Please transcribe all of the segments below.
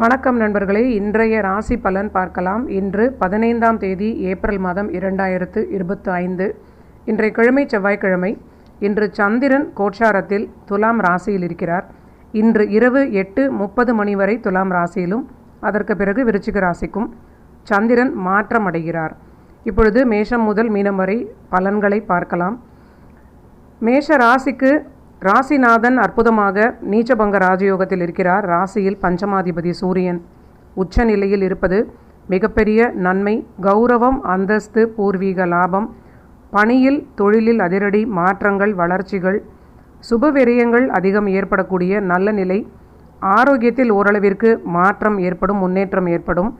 வணக்கம் நண்பர்களே. இன்றைய ராசி பலன் பார்க்கலாம். இன்று பதினைந்தாம் தேதி ஏப்ரல் மாதம் இரண்டாயிரத்து இருபத்து ஐந்து இன்றைய கிழமை செவ்வாய்க்கிழமை. இன்று சந்திரன் கோட்சாரத்தில் துலாம் ராசியில் இருக்கிறார். இன்று இரவு எட்டு முப்பது மணி வரை துலாம் ராசியிலும் அதற்கு பிறகு விருச்சிக ராசிக்கும் சந்திரன் மாற்றம் அடைகிறார். இப்பொழுது மேஷம் முதல் மீனம் வரை பலன்களை பார்க்கலாம். மேஷ ராசிக்கு ராசிநாதன் அற்புதமாக நீச்சபங்க ராஜயோகத்தில் இருக்கிறார். ராசியில் பஞ்சமாதிபதி சூரியன். உச்ச நிலையில் இருப்பது மிகப்பெரிய நன்மை கௌரவம் அந்தஸ்து பூர்வீக லாபம் பணியில் தொழிலில் அதிரடி மாற்றங்கள் வளர்ச்சிகள் சுப விரயங்கள் அதிகம் ஏற்படக்கூடிய நல்ல நிலை. ஆரோக்கியத்தில் ஓரளவிற்கு மாற்றம் ஏற்படும் முன்னேற்றம் ஏற்படும்.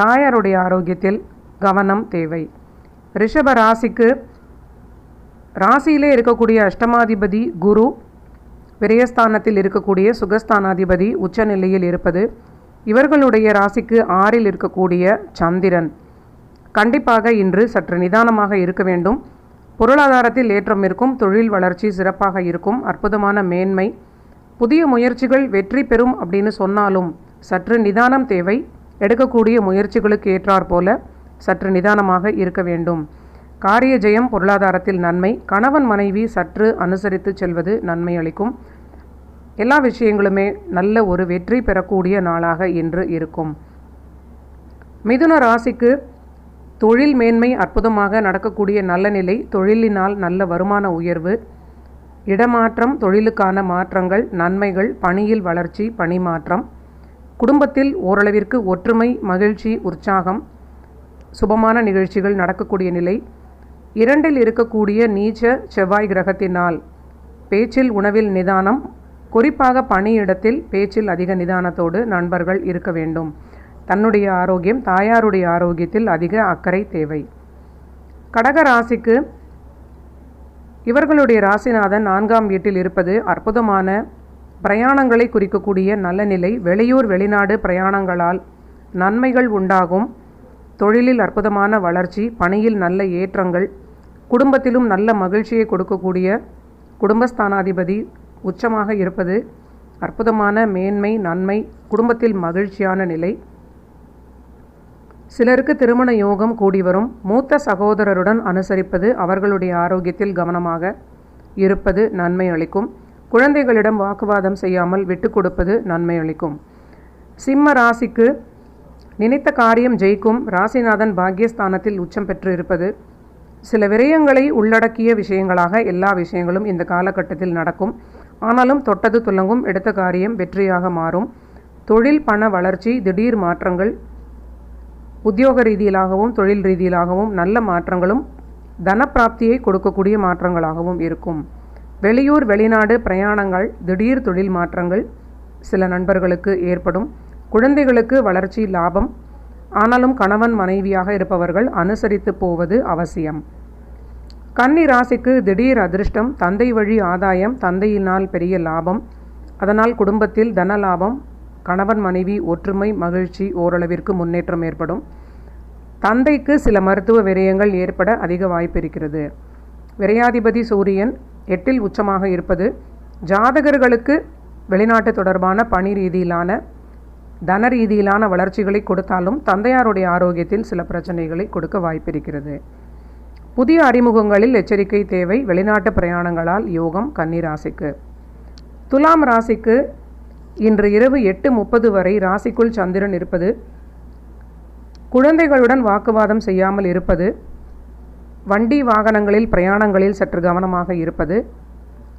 தாயாருடைய ஆரோக்கியத்தில் கவனம் தேவை. ரிஷப ராசிக்கு ராசியிலே இருக்கக்கூடிய அஷ்டமாதிபதி குரு விரயஸ்தானத்தில் இருக்கக்கூடிய சுகஸ்தானாதிபதி உச்சநிலையில் இருப்பது இவர்களுடைய ராசிக்கு ஆறில் இருக்கக்கூடிய சந்திரன். கண்டிப்பாக இன்று சற்று நிதானமாக இருக்க வேண்டும். பொருளாதாரத்தில் ஏற்றம் இருக்கும் தொழில் வளர்ச்சி சிறப்பாக இருக்கும் அற்புதமான மேன்மை. புதிய முயற்சிகள் வெற்றி பெறும் அப்படின்னு சொன்னாலும் சற்று நிதானம் தேவை. எடுக்கக்கூடிய முயற்சிகளுக்கு ஏற்றாற் போல சற்று நிதானமாக இருக்க வேண்டும். காரிய ஜெயம் பொருளாதாரத்தில் நன்மை. கணவன் மனைவி சற்று அனுசரித்து செல்வது நன்மை அளிக்கும். எல்லா விஷயங்களுமே நல்ல ஒரு வெற்றி பெறக்கூடிய நாளாக இன்று இருக்கும். மிதுன ராசிக்கு தொழில் மேன்மை அற்புதமாக நடக்கக்கூடிய நல்ல நிலை தொழிலினால் நல்ல வருமான உயர்வு இடமாற்றம் தொழிலுக்கான மாற்றங்கள் நன்மைகள் பணியில் வளர்ச்சி பணி மாற்றம் குடும்பத்தில் ஓரளவிற்கு ஒற்றுமை மகிழ்ச்சி உற்சாகம் சுபமான நிகழ்ச்சிகள் நடக்கக்கூடிய நிலை. இரண்டில் இருக்கக்கூடிய நீச்ச செவ்வாய் கிரகத்தினால் பேச்சில் உணவில் நிதானம் குறிப்பாக பணியிடத்தில் பேச்சில் அதிக நிதானத்தோடு நண்பர்கள் இருக்க வேண்டும். தன்னுடைய ஆரோக்கியம் தாயாருடைய ஆரோக்கியத்தில் அதிக அக்கறை தேவை. கடக ராசிக்கு இவர்களுடைய ராசிநாதன் நான்காம் வீட்டில் இருப்பது அற்புதமான பிரயாணங்களை குறிக்கக்கூடிய நல்ல நிலை. வெளியூர் வெளிநாடு பிரயாணங்களால் நன்மைகள் உண்டாகும். தொழிலில் அற்புதமான வளர்ச்சி பணியில் நல்ல ஏற்றங்கள் குடும்பத்திலும் நல்ல மகிழ்ச்சியை கொடுக்கக்கூடிய குடும்பஸ்தானாதிபதி உச்சமாக இருப்பது அற்புதமான மேன்மை நன்மை குடும்பத்தில் மகிழ்ச்சியான நிலை. சிலருக்கு திருமண யோகம் கூடி வரும். மூத்த சகோதரருடன் அனுசரிப்பது அவர்களுடைய ஆரோக்கியத்தில் கவனமாக இருப்பது நன்மை அளிக்கும். குழந்தைகளிடம் வாக்குவாதம் செய்யாமல் விட்டு கொடுப்பது நன்மை அளிக்கும். சிம்ம ராசிக்கு நினைத்த காரியம் ஜெயிக்கும். ராசிநாதன் பாக்கியஸ்தானத்தில் உச்சம் பெற்று இருப்பது. சில விரயங்களை உள்ளடக்கிய விஷயங்களாக எல்லா விஷயங்களும் இந்த காலகட்டத்தில் நடக்கும். ஆனாலும் தொட்டது துலங்கும் எடுத்த காரியம் வெற்றியாக மாறும். தொழில் பண வளர்ச்சி திடீர் மாற்றங்கள் உத்தியோக ரீதியிலாகவும் தொழில் ரீதியிலாகவும் நல்ல மாற்றங்களும் தனப்பிராப்தியை கொடுக்கக்கூடிய மாற்றங்களாகவும் இருக்கும். வெளியூர் வெளிநாடு பிரயாணங்கள் திடீர் தொழில் மாற்றங்கள் சில நண்பர்களுக்கு ஏற்படும். குழந்தைகளுக்கு வளர்ச்சி லாபம். ஆனாலும் கணவன் மனைவியாக இருப்பவர்கள் அனுசரித்து போவது அவசியம். கன்னி ராசிக்கு திடீர் அதிர்ஷ்டம் தந்தை வழி ஆதாயம் தந்தையினால் பெரிய லாபம். அதனால் குடும்பத்தில் தன லாபம் கணவன் மனைவி ஒற்றுமை மகிழ்ச்சி ஓரளவிற்கு முன்னேற்றம் ஏற்படும். தந்தைக்கு சில மருத்துவ விரயங்கள் ஏற்பட அதிக வாய்ப்பு இருக்கிறது. விரையாதிபதி சூரியன் எட்டில் உச்சமாக இருப்பது ஜாதகர்களுக்கு வெளிநாட்டு தொடர்பான பணி ரீதியிலான தன ரீதியிலான வளர்ச்சிகளை கொடுத்தாலும் தந்தையாருடைய ஆரோக்கியத்தில் சில பிரச்சனைகளை கொடுக்க வாய்ப்பிருக்கிறது புதிய அறிமுகங்களில் எச்சரிக்கை தேவை வெளிநாட்டு பிரயாணங்களால் யோகம் கன்னி ராசிக்கு. துலாம் ராசிக்கு இன்று இரவு எட்டு முப்பது வரை ராசிக்குள் சந்திரன் இருப்பது குழந்தைகளுடன் வாக்குவாதம் செய்யாமல் இருப்பது வண்டி வாகனங்களில் பிரயாணங்களில் சற்று கவனமாக இருப்பது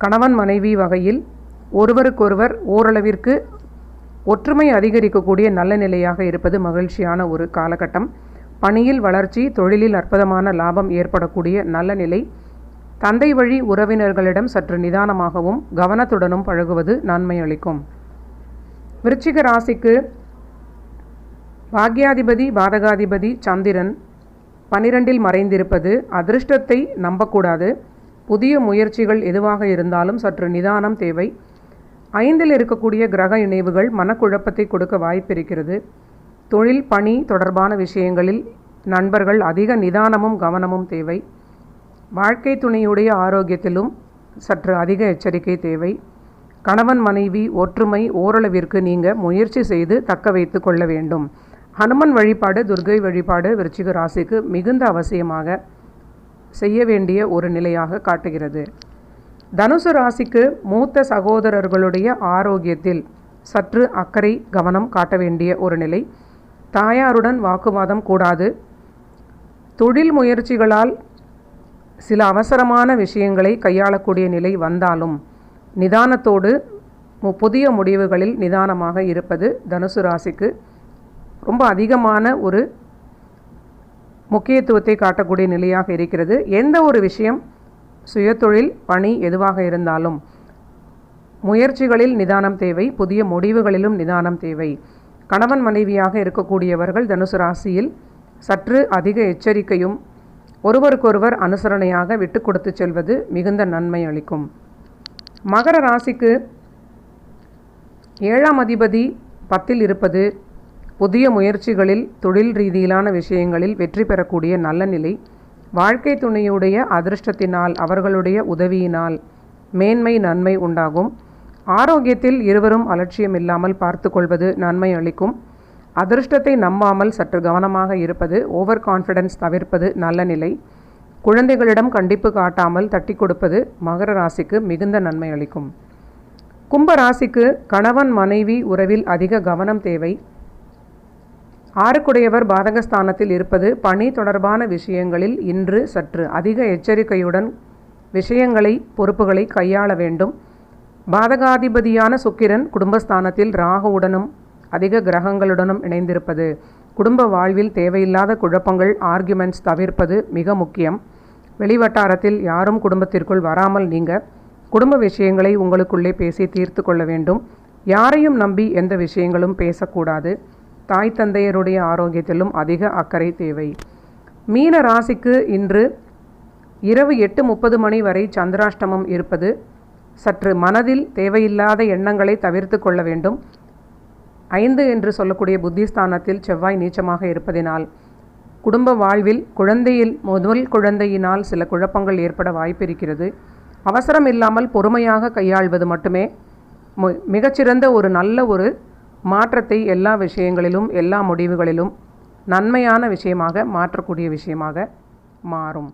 கணவன் மனைவி வகையில் ஒருவருக்கொருவர் ஓரளவிற்கு ஒற்றுமை அதிகரிக்கக்கூடிய நல்ல நிலையாக இருப்பது மகிழ்ச்சியான ஒரு காலகட்டம். பணியில் வளர்ச்சி தொழிலில் அற்புதமான லாபம் ஏற்படக்கூடிய நல்ல நிலை. தந்தை வழி உறவினர்களிடம் சற்று நிதானமாகவும் கவனத்துடனும் பழகுவது நன்மை அளிக்கும். விருச்சிக ராசிக்கு பாக்யாதிபதி பாதகாதிபதி சந்திரன் பனிரெண்டில் மறைந்திருப்பது அதிர்ஷ்டத்தை நம்பக்கூடாது. புதிய முயற்சிகள் எதுவாக இருந்தாலும் சற்று நிதானம் தேவை. ஐந்தில் இருக்கக்கூடிய கிரக இணைவுகள் மனக்குழப்பத்தை கொடுக்க வாய்ப்பிருக்கிறது. தொழில் பணி தொடர்பான விஷயங்களில் நண்பர்கள் அதிக நிதானமும் கவனமும் தேவை. வாழ்க்கை துணையுடைய ஆரோக்கியத்திலும் சற்று அதிக எச்சரிக்கை தேவை. கணவன் மனைவி ஒற்றுமை ஓரளவிற்கு நீங்கள் முயற்சி செய்து தக்க வைத்து கொள்ள வேண்டும். ஹனுமன் வழிபாடு துர்கை வழிபாடு விருச்சிக ராசிக்கு மிகுந்த அவசியமாக செய்ய வேண்டிய ஒரு நிலையாக காட்டுகிறது. தனுசு ராசிக்கு மூத்த சகோதரர்களுடைய ஆரோக்கியத்தில் சற்று அக்கறை கவனம் காட்ட வேண்டிய ஒரு நிலை. தாயாருடன் வாக்குவாதம் கூடாது. தொழில் முயற்சிகளால் சில அவசரமான விஷயங்களை கையாளக்கூடிய நிலை வந்தாலும் நிதானத்தோடு மு- புதிய முடிவுகளில் நிதானமாக இருப்பது தனுசு ராசிக்கு ரொம்ப அதிகமான ஒரு முக்கியத்துவத்தை காட்டக்கூடிய நிலையாக இருக்கிறது. எந்த ஒரு விஷயம் சுயதொழில் பணி எதுவாக இருந்தாலும் முயற்சிகளில் நிதானம் தேவை புதிய முடிவுகளிலும் நிதானம் தேவை. கணவன் மனைவியாக இருக்கக்கூடியவர்கள் தனுசு ராசியில் சற்று அதிக எச்சரிக்கையும் ஒருவருக்கொருவர் அனுசரணையாக விட்டு கொடுத்து செல்வது மிகுந்த நன்மை அளிக்கும். மகர ராசிக்கு ஏழாம் அதிபதி பத்தில் இருப்பது புதிய முயற்சிகளில் தொழில் ரீதியிலான விஷயங்களில் வெற்றி பெறக்கூடிய நல்ல நிலை. வாழ்க்கை துணையுடைய அதிர்ஷ்டத்தினால் அவர்களுடைய உதவியினால் மேன்மை நன்மை உண்டாகும். ஆரோக்கியத்தில் இருவரும் அலட்சியம் இல்லாமல் பார்த்து கொள்வது நன்மை அளிக்கும். அதிர்ஷ்டத்தை நம்பாமல் சற்று கவனமாக இருப்பது ஓவர் கான்ஃபிடென்ஸ் தவிர்ப்பது நல்ல நிலை. குழந்தைகளிடம் கண்டிப்பு காட்டாமல் தட்டி கொடுப்பது மகர ராசிக்கு மிகுந்த நன்மை அளிக்கும். கும்ப ராசிக்கு கணவன் மனைவி உறவில் அதிக கவனம் தேவை. ஆறுக்குடையவர் பாதகஸ்தானத்தில் இருப்பது பணி தொடர்பான விஷயங்களில் இன்று சற்று அதிக எச்சரிக்கையுடன் விஷயங்களை பொறுப்புகளை கையாள வேண்டும். பாதகாதிபதியான சுக்கிரன் குடும்பஸ்தானத்தில் ராகுவுடனும் அதிக கிரகங்களுடனும் இணைந்திருப்பது குடும்ப வாழ்வில் தேவையில்லாத குழப்பங்கள் ஆர்குமெண்ட்ஸ் தவிர்ப்பது மிக முக்கியம். வெளிவட்டாரத்தில் யாரும் குடும்பத்திற்குள் வராமல் நீங்க குடும்ப விஷயங்களை உங்களுக்குள்ளே பேசி தீர்த்து கொள்ள வேண்டும். யாரையும் நம்பி எந்த விஷயங்களும் பேசக்கூடாது. தாய் தந்தையருடைய ஆரோக்கியத்திலும் அதிக அக்கறை தேவை. மீன ராசிக்கு இன்று இரவு எட்டு முப்பது மணி வரை சந்திராஷ்டமம் இருப்பது சற்று மனதில் தேவையில்லாத எண்ணங்களை தவிர்த்து கொள்ள வேண்டும். ஐந்து என்று சொல்லக்கூடிய புத்திஸ்தானத்தில் செவ்வாய் நீச்சமாக இருப்பதினால் குடும்ப வாழ்வில் குழந்தையில் முதல் குழந்தையினால் சில குழப்பங்கள் ஏற்பட வாய்ப்பிருக்கிறது. அவசரம் இல்லாமல் பொறுமையாக கையாள்வது மட்டுமே மிகச்சிறந்த ஒரு நல்ல ஒரு மாற்றத்தை எல்லா விஷயங்களிலும் எல்லா முடிவுகளிலும் நன்மையான விஷயமாக மாற்றக்கூடிய விஷயமாக மாறும்.